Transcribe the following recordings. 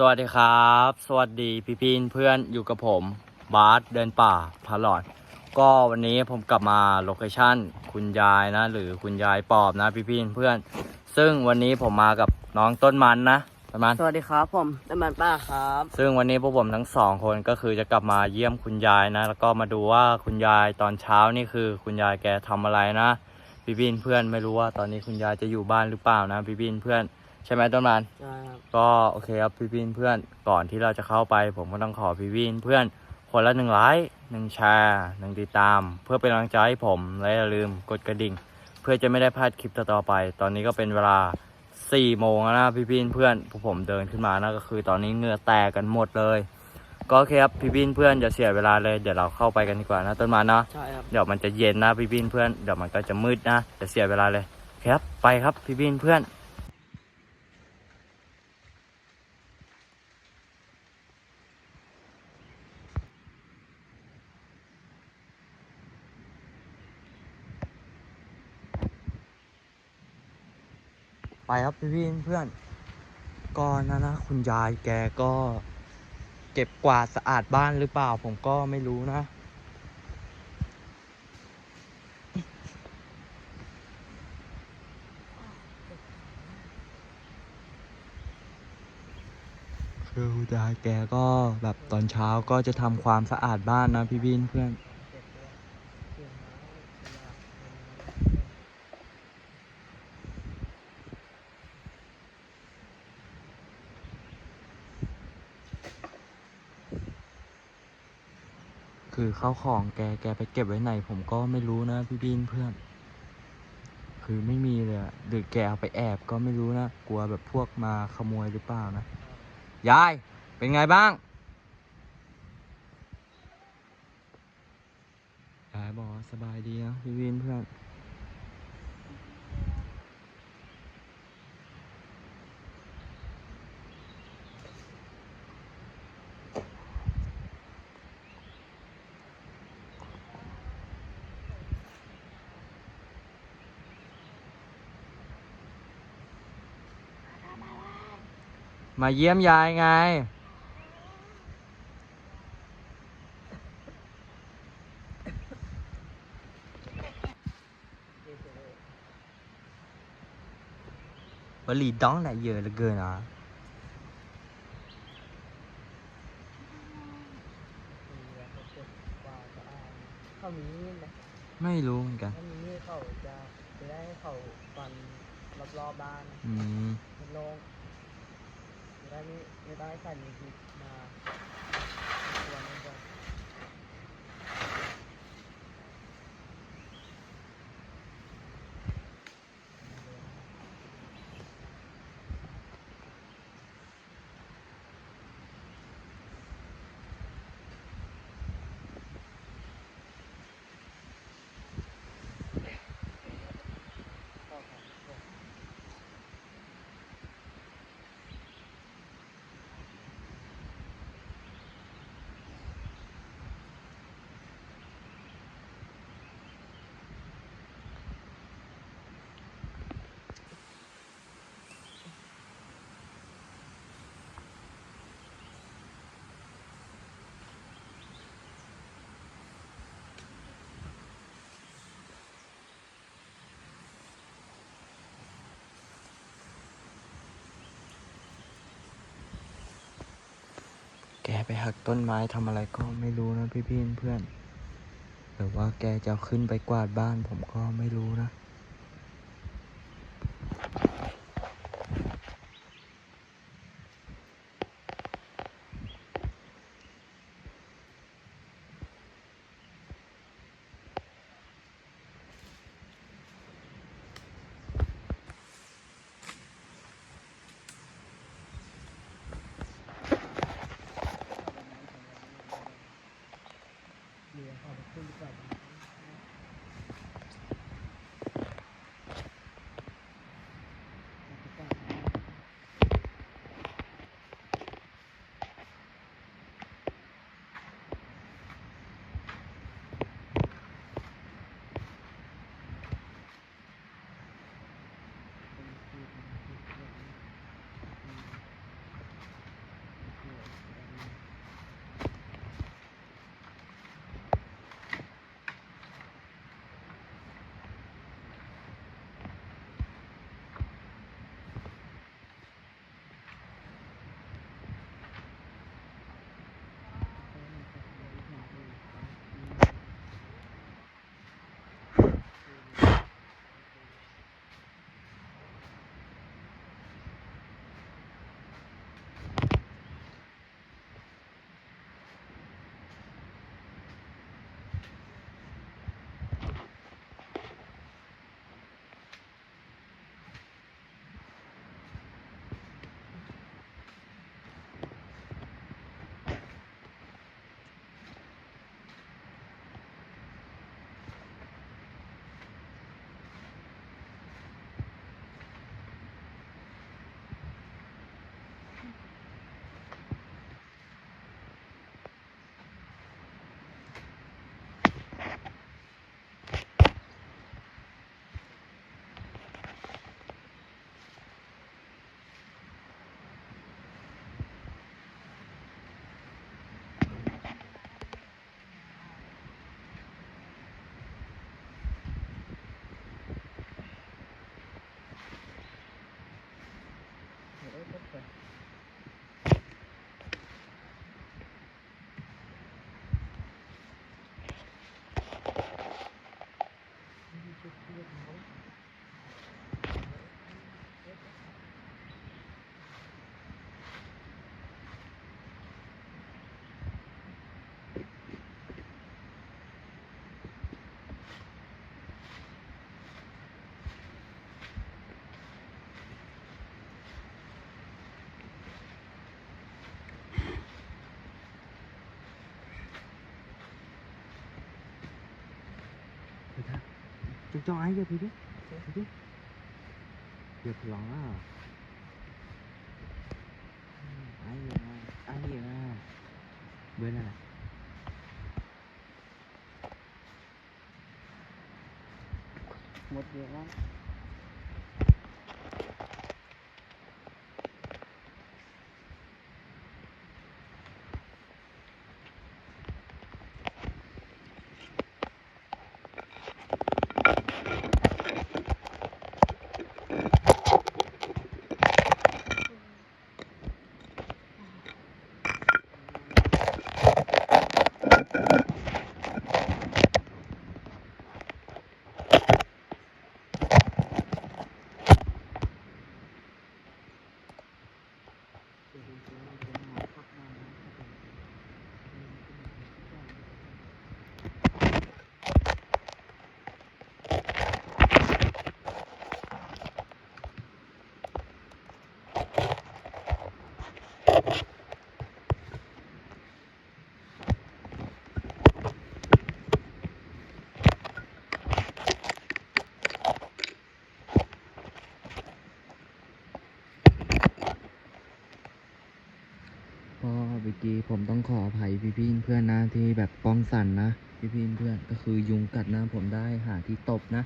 สวัสดีครับ สวัสดีพี่พีนเพื่อนอยู่กับผม บาสเดินป่าพาหลอด ก็วันนี้ผมกลับมาโลเคชั่นคุณยายนะ หรือคุณยายปอบนะพี่พีนเพื่อน ซึ่งวันนี้ผมมากับน้องต้นมันนะต้นมัน สวัสดีครับผมตำมันป้าครับ ซึ่งวันนี้พวกผมทั้งสองคนก็คือจะกลับมาเยี่ยมคุณยายนะ แล้วก็มาดูว่าคุณยายตอนเช้านี่คือ คุณยายแกทำอะไรนะ พี่พีนเพื่อนไม่รู้ว่าตอนนี้คุณยายจะอยู่บ้านหรือเปล่านะพี่พีนเพื่อน ใช่ไหมต้นมันใช่ครับก็โอเคครับพี่วินเพื่อนก่อนที่เราจะเข้าไป ผมก็ต้องขอพี่วินเพื่อนคนละหนึ่งไลค์หนึ่งแชร์หนึ่งติดตาม เพื่อเป็นกำลังใจให้ผมและอย่าลืมกดกระดิ่ง เพื่อจะไม่ได้พลาดคลิปต่อๆไป ตอนนี้ก็เป็นเวลา4โมงแล้วนะพี่วินเพื่อนพวกผมเดินขึ้นมานะก็คือตอนนี้เหงื่อแตกกันหมดเลย ก็โอเคครับพี่วินเพื่อนอย่าเสียเวลาเลยเดี๋ยวเราเข้าไปกันดีกว่านะต้นมาเนาะใช่ครับ เดี๋ยวมันจะเย็นนะพี่วินเพื่อนเดี๋ยวมันก็จะมืดนะจะเสียเวลาเลยโอเคครับไปครับพี่วินเพื่อน ไปครับพี่พี่เพื่อนก็นะนะคุณยายแกก็เก็บกวาดสะอาดบ้านหรือเปล่า ผมก็ไม่รู้นะ คือคุณยายแกก็แบบตอนเช้าก็จะทำความสะอาดบ้านนะพี่พี่เพื่อน คือ เข้าของแก แกไปเก็บไว้ไหน ผมก็ไม่รู้นะพี่บินเพื่อน คือไม่มีเลยหรือแกเอาไปแอบก็ไม่รู้นะ กลัวแบบพวกมาขโมยหรือเปล่านะ ยาย เป็นไงบ้าง ยายบอกสบายดีนะพี่บินเพื่อน มาเยี่ยมยายไง วลีดองไหนเยอะเหลือเกินอะเขามีมีดไหมไม่รู้เหมือนกัน ถ้ามีมีดเขาจะจะได้ให้เขาฟันรอบๆบ้านอืมมันโล่ง จะได้ไม่ไม่ได้ใส่มีพิษมาตัวนึงก่อน แกไปหักต้นไม้ทำอะไรก็ไม่รู้นะพี่พี่เพื่อนหรือว่าแกจะขึ้นไปกวาดบ้านผมก็ไม่รู้นะ 좋아하게 되지? 되지? được rõ ai vậy ai vậy bên này một việc lắm. กี้ผมต้องขออภัยพี่พี่เพื่อนนะที่แบบป้องสันนะ พี่พี่เพื่อนก็คือยุงกัดนะผมได้หาที่ตบนะ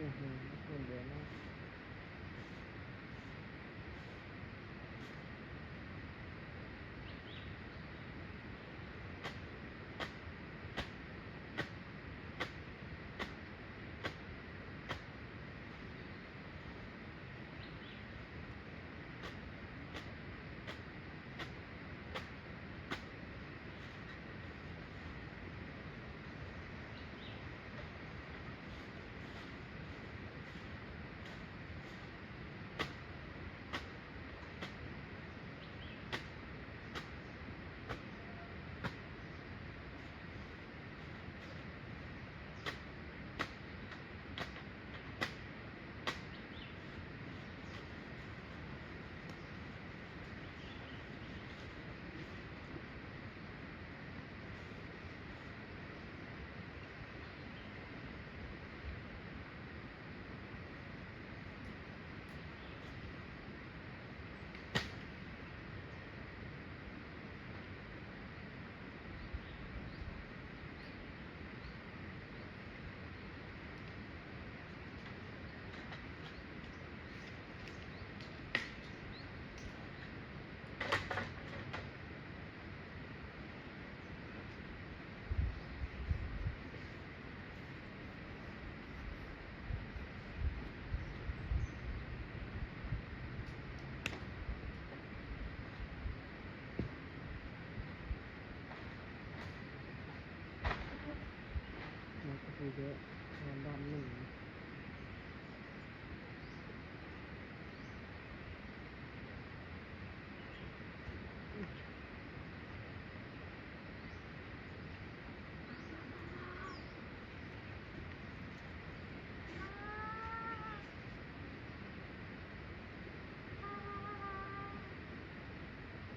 อื เยอะงานดำหนึ่ง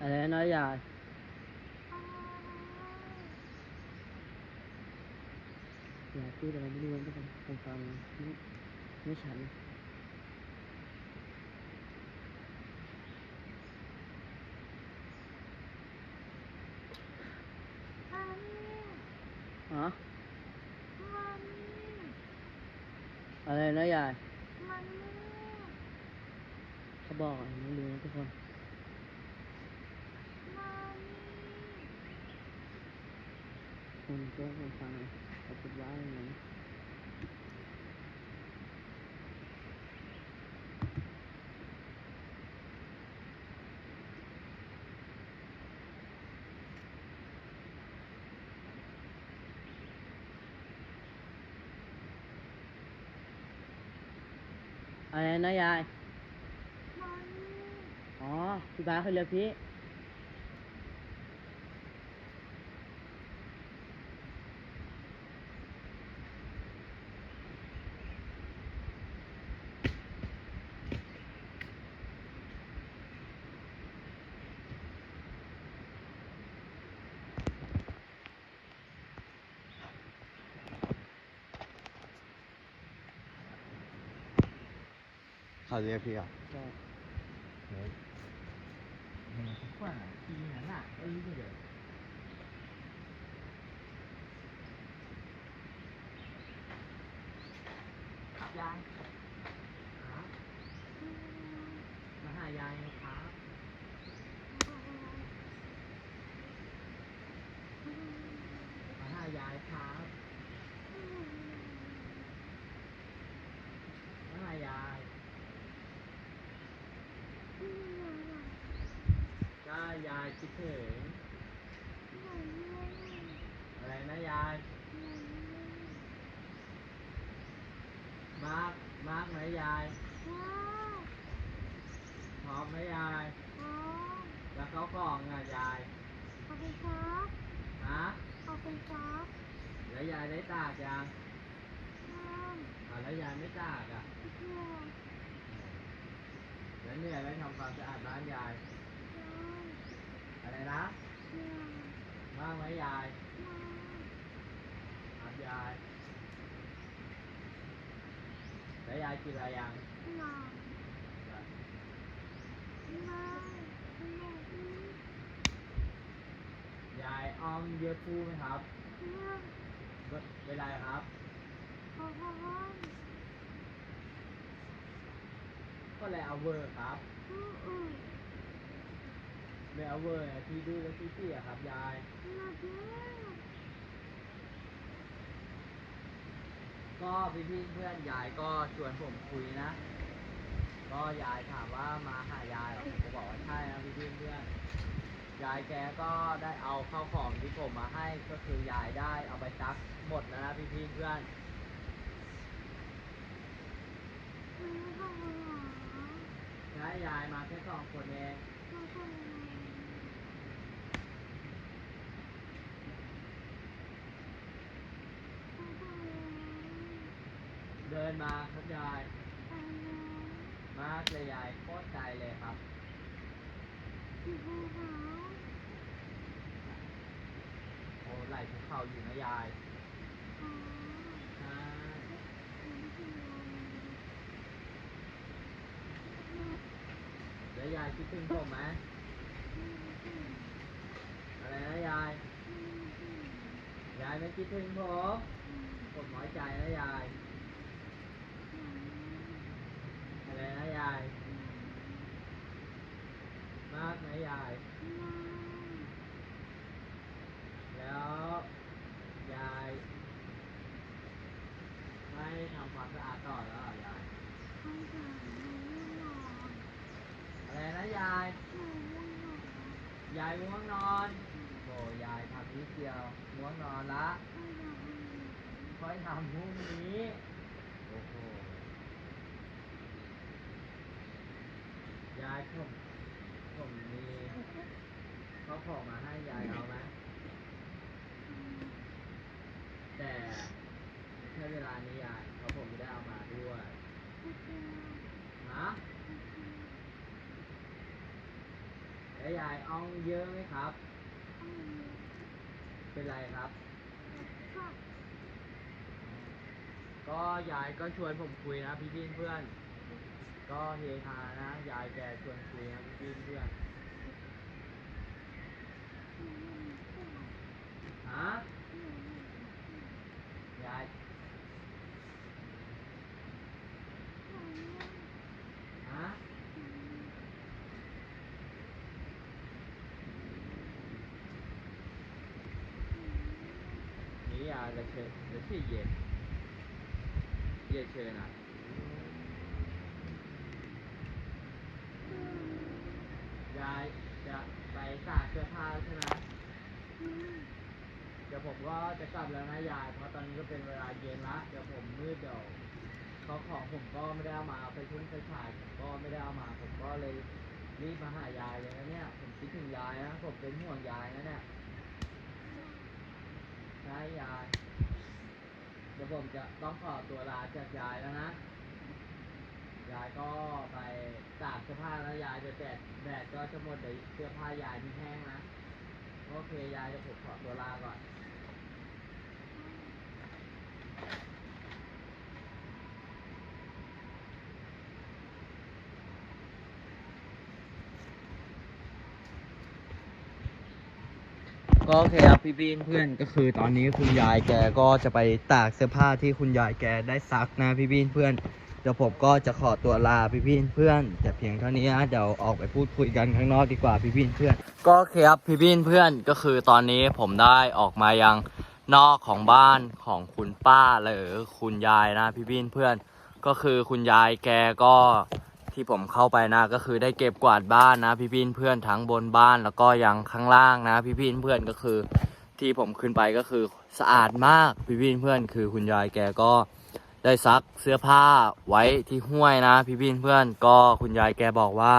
อะไรนะยาย พูดอะไรไม่รู้ทุกคนผมฟังไม่ไม่ชัดเลยฮะอะไรนะยายเขาบอกอะไรไม่รู้นะทุกคนคุณก็ผมฟัง เขาพูดว่าอย่างนั้น อะไรนะยาย อ๋อ พี่บ้าสเขาเรียกพี่ เขาเรียกพี่อะ ก็ เฮ้ยมันกว่าทีนั้นอะเออเดี๋ยว ครับยายครับมาหายายครับมาหายายครับมาหายายก็ยายคิดถึงอะไรนะยาย มากมากไหมยายพร้อมไหมยายแล้วเขากล่องอะยายฮะแล้วยายได้ตากยังอ่า แล้วยายไม่ตากอะแล้วเหนื่อยามสะอาดบ้านยายอะไรนะมากไหมครับยายแล้วยายกินอะไรยังยายอ้อมเยอะพูไหมครับ เวลาครับก็เลยเอาเวอร์ครับเลยเอาเวอร์ที่ดื้อและที่เสียครับยาย ก็พี่พี่ๆเพื่อนยายก็ชวนผมคุยนะ ก็ยายถามว่ามาหายายเหรอผมก็บอกว่าใช่นะพี่พี่ๆเพื่อนยายแกก็ได้เอาข้าวของที่ผมมาให้ก็คือยายได้เอาไปซักหมดแล้วนะพี่พี่ๆเพื่อนใช้ยายมาแค่สองคนเองเดิ นมาครับยาย มากเลยยายโคตรใจเลยครับ โอ้ไหลภูเขาอยู่นะยายใช่แล้วยายคิดถึงผมไหมอะไรนะยาย ยายไม่คิดถึงผมผมน้อยใจนะยาย อะไรนะยาย มากไหมยาย แล้วยาย ไม่ทำความสะอาดต่อแล้วเหรอยาย อะไรนะยาย ยายง่วงนอนโอ้ยายทำนิดเดียวง่วงนอนละ ค่อยทำพรุ่งนี้ โอ้โห ยายผมผมมีเขาของมาให้ยายเอาไหมแต่ไม่ใช่เวลานี้ยายเพราะผมไม่ได้เอามาด้วยฮะแล้วยายอ้องเยอะไหมครับ เป็นไรครับ ก็ยายก็ชวนผมคุยนะพี่พี่เพื่อน ก็เฮฮานะ ยายแกชวนคุยนะพี่พี่เพื่อนฮะยายฮะ你呀，这是这是夜夜车呢。 ากเสื้อผ้าใช่ไหมเดี๋ยวผมก็จะกลับแล้วนะยาย เพราะตอนนี้ก็เป็นเวลาเย็นละ เดี๋ยวผมมืดเดี๋ยวเขาของผมก็ไม่ได้เอามาไปทุ่งไปฉายผมก็ไม่ได้เอามา ผมก็เลยรีบมาหายายเลยนะเนี่ย ผมคิดถึงยายนะ ผมเป็นห่วงยายนะเนี่ยใช่ยาย เดี๋ยวผมจะต้องขอตัวลาจากยายแล้วนะ ยายก็ไปตากเสื้อผ้าแล้วยายจะแดดแดดก็จะหมดเดี๋ยวเสื้อผ้ายายที่แห้งนะ โอเค ยายจะผมขอตัวลาก่อน ก็โอเคครับพี่พี่เพื่อนก็คือตอนนี้คุณยายแกก็จะไปตากเสื้อผ้าที่คุณยายแกได้ซักนะพี่พี่เพื่อน เดี๋ยวผมก็จะขอตัวลาพี่พี่เพื่อนแต่เพียงเท่านี้นะเดี๋ยวออกไปพูดคุยกันข้างนอกดีกว่าพี่พี่เพื่อน ก็โอเคครับพี่พี่เพื่อนก็คือตอนนี้ผมได้ออกมายังนอกของบ้านของคุณป้าหรือคุณยายนะพี่พี่เพื่อน ก็คือคุณยายแกก็ที่ผมเข้าไปนะก็คือได้เก็บกวาดบ้านนะพี่พี่เพื่อนทั้งบนบ้านแล้วก็ยังข้างล่างนะพี่พี่เพื่อนก็คือ ที่ผมขึ้นไปก็คือสะอาดมากพี่พี่เพื่อน คือคุณยายแกก็ ได้ซักเสื้อผ้าไว้ที่ห้วยนะพี่พี่เพื่อนก็คุณยายแกบอกว่า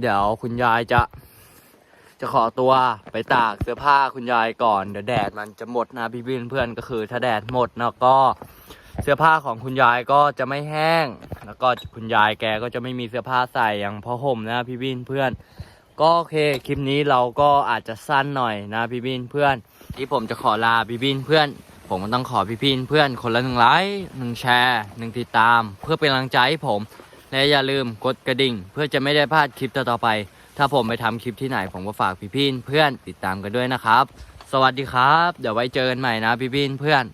เดี๋ยวคุณยายจะจะขอตัวไปตากเสื้อผ้าคุณยายก่อนเดี๋ยวแดดมันจะหมดนะพี่พี่เพื่อนก็คือ ถ้าแดดหมดนะก็เสื้อผ้าของคุณยายก็จะไม่แห้ง แล้วก็คุณยายแกก็จะไม่มีเสื้อผ้าใส่อย่างพ่อห่มนะพี่บินเพื่อน ก็โอเคคลิปนี้เราก็อาจจะสั้นหน่อยนะพี่บินเพื่อน ที่ผมจะขอลาพี่บินเพื่อน ผมก็ต้องขอพี่บินเพื่อนคนละหนึ่งไลค์หนึ่งแชร์หนึ่งติดตาม เพื่อเป็นกำลังใจให้ผม และอย่าลืมกดกระดิ่ง เพื่อจะไม่ได้พลาดคลิปต่อๆไป ถ้าผมไปทำคลิปที่ไหนผมก็ฝากพี่บินเพื่อนติดตามกันด้วยนะครับ สวัสดีครับ เดี๋ยวไว้เจอกันใหม่นะพี่บินเพื่อน